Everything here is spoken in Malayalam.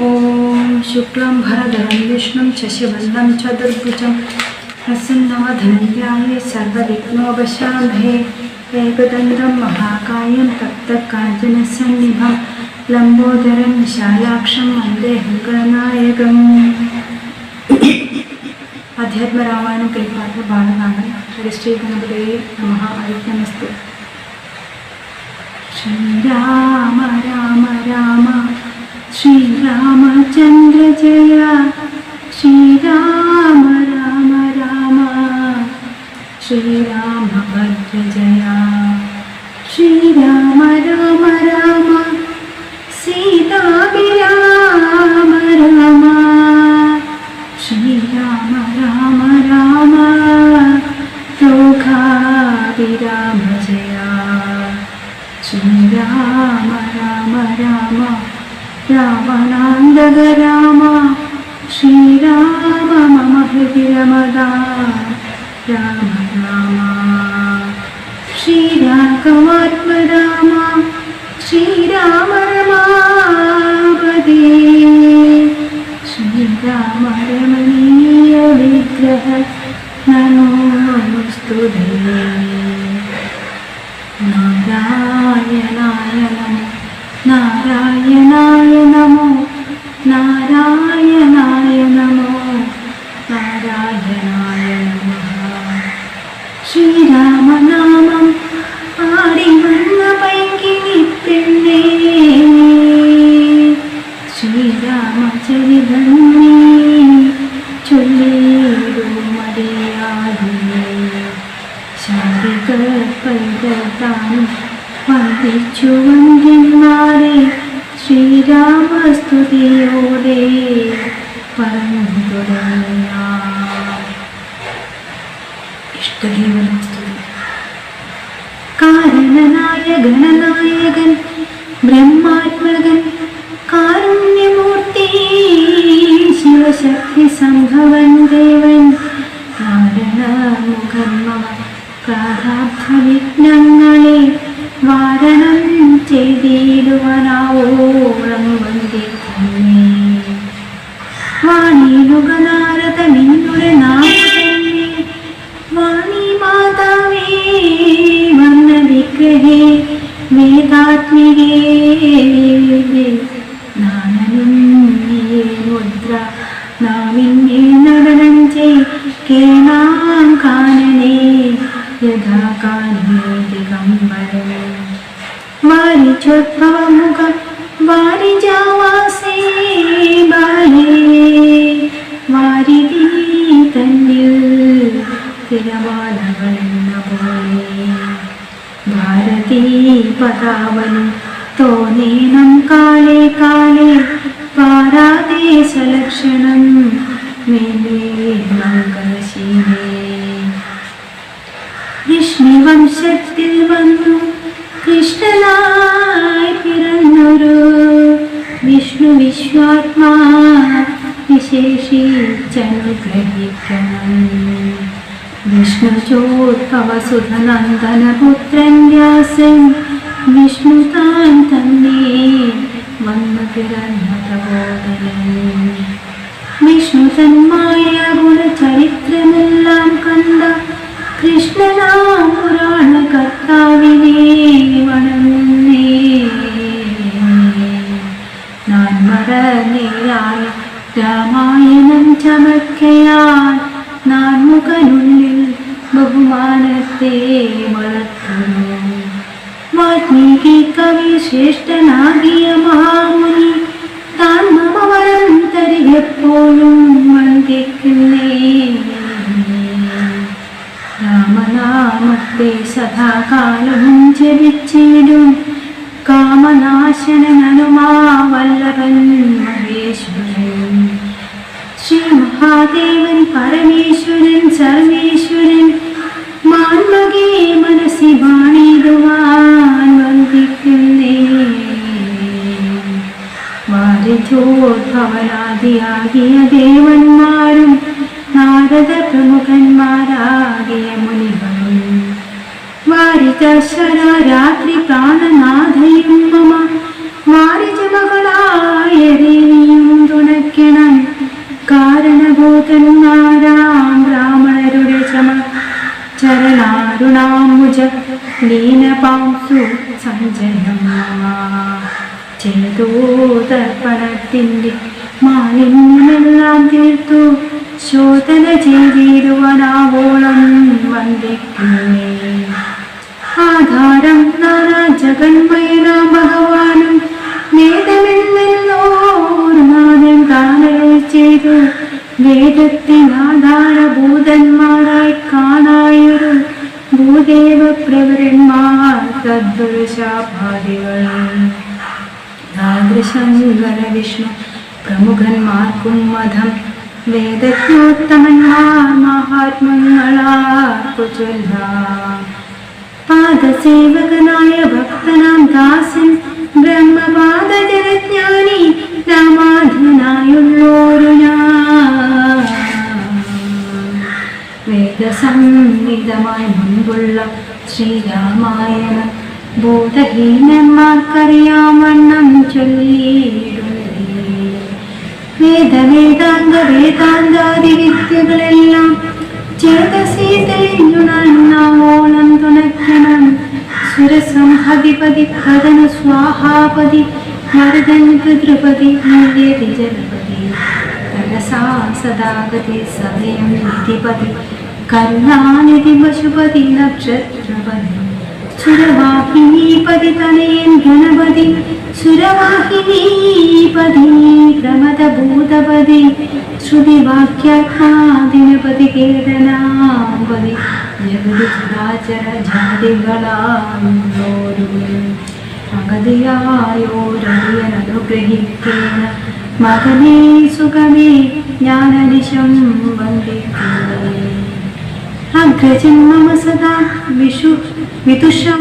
ॐ शुक्लं भरधरं विष्णुं शशिवर्णं चतुर्भुजं प्रसन्नवधनञ्जाये सर्वविघ्नोपशाम्भे एकदन्तं महाकायं तप्तकाञ्चनसन्निभं लम्बोदरं विशालाक्षं वन्दे गणनायकम् അധ്യാത്മരാമായണം കിളിപ്പാട്ട് ബാലനാമൻ ശ്രീ ഗണപതയെ നമ അവിജ്ഞമസ്തു ശ്രീരാമ രാമ രാമ ശ്രീരാമചന്ദ്ര ജയ ശ്രീരാമ രാമ രാമ ശ്രീരാമഭദ്ര ജയ ശ്രീരാമ രാമ രാമ സീതാഭിരാമ രാമ ശ്രീരാമ രാമ രാമ ലോകാഭിരാമ ജയ ശ്രീരാമ രാമ രാമ. രാവണാന്തക രാമ ശ്രീരാമ മമ ഹൃതി രമദ രാമ രാമ ശ്രീരാമ രമാപദേ ശ്രീരാമ രമണീയ വിഗ്രഹ നമോസ്തു നാരായണായ നമോ നാരായണായ നമോ നാരായണായ നമോ നാരായണായ നമഃ. ശ്രീരാമനാമം ആടി വന്ന പൈങ്കിനി പെണ്ണേ. ശ്രീരാമചരിതം നീ ചൊല്ലിടുമറിയാതെ ശാരികൾ പൈതാനും വന്ദിച്ചു വന്ദിന്മാരെ ശ്രീരാമസ്തുതിയോടെ പറഞ്ഞു തുടങ്ങിയ കാരണനായ ഗണനായകൻ ബ്രഹ്മാത്മകൻ ചെയ്തിടുവാനാവോളം വന്ദിക്കുന്നേ വാണിയിലുക നാരദ നിന്നുടെ നാമതന്നെ വാണി മാതാവേ വിഗ്രഹേ വേദാത്മികേ നാണനും മുദ്ര നാവിന്മേ നടനം ചെയ് കേണാം കാനനേ യഥാ കാനേ വാരിചോദ്ഭവമുഖ വാരിജാവാസേ ബാലേ വാരിതീ തന്നിൽ തിരമാലകളെന്ന പോലെ ഭാരതീ പതാവനും തോന്നേനം കാലേ കാലേ പാരാദേശലക്ഷണം മേലേ മംഗളശീലേ. വിഷ്ണുവംശത്തിൽ വന്നു കൃഷ്ണനായി പിറന്നൊരു വിഷ്ണു വിശ്വാത്മാ വിശേഷിച്ചനുഗ്രഹിക്കണം വിഷ്ണു ചോദ്ഭവസുധനന്ദനപുത്രൻ വ്യാസൻ വിഷ്ണു താൻ തന്നെ വന്നു പിറന്ന വിഷ്ണു തന്മായ രാമായണം ചമക്കയാൽ നാൻ മുഖനുള്ളിൽ ബഹുമാനത്തെ വളർത്തുന്നു. വാൽമീകി കവി ശ്രേഷ്ഠനാകിയ മഹാമുനി താൻ മമവരം തരികെപ്പോഴും വന്ദിക്കുന്നേ രാമനാമത്തെ സദാകാലവും ജപിച്ചിടും കാമനാശനനുമാ മഹാദേവൻ പരമേശ്വരൻ സർവേശ്വരൻ മാൻമകേ മനസ്സി വാണിടുവാൻ വന്ദിക്കുന്നേ. വാരിജോദ്ഭവനാദിയാകിയ ദേവന്മാരും നാരദ പ്രമുഖന്മാരാകിയ മുനികളും വാരിതശ്വര രാത്രി ലീനപാംസു സഞ്ജയം ചെയ്തോതർപ്പണത്തിന്റെ മാലിന്യമെല്ലാം തീർത്തു. ശോധന ചെയ്തിരുവനാവോളം വന്ദിക്കുന്നേ. ആധാരം നാനാ ജഗന്മയനാം ഭഗവാനും വേദമെന്നോർമാനം താനകൾ ചെയ്തു. വേദത്തിനാധാരഭൂതന്മാരായി ഭൂദേവ പ്രവരന്മാർ തദ്വശാപാദികൾ ശങ്കര വിഷ്ണു പ്രമുഖന്മാർക്കും മതം. വേദജ്ഞോത്തമന്മാർ മഹാത്മങ്ങളാർക്കു പാദസേവകനായ ഭക്തനാം ദാസൻ ബ്രഹ്മപാദജനജ്ഞാനി രാമാധനായുള്ളോരു ഞാൻ. വേദസംഹിതമായി മുൻപുള്ള ശ്രീരാമായണ ബോധഹീനന്മാർക്കറിയാമണ്ണം ചൊല്ലിയിടുന്നേ വേദവേദാന്ത വേദാന്താദി വിദ്യകളെല്ലാം ചേതസി തെളിഞ്ഞുണർന്നോളം തുണയ്ക്കണം. സുരസംഹതിപതി കഥന സ്വാഹാപതി വരദൻ പിതൃപതി മൂല്യതി ജലപതി തരസാ സദാഗതി സദയം നിധിപതി കരുണാനിധി പശുപതി നക്ഷത്രപതി. സുരവാഹിനീപതി തനയൻ ഗണപതി. സുരവാഹിനീപതി പ്രമദഭൂതപതി. ശ്രുതിവാക്യാത്മാദിനപതി കേതനാപതി ജഗതി ചരാചര ജാതികളായോരു മഗതിയായോരടിയനനുഗ്രഹിക്കേണ മകനേ സുഖമേ ജ്ഞാനനിശം വന്ദിക്കുന്നേ अग्रजन्मम सदा विशु विदुषा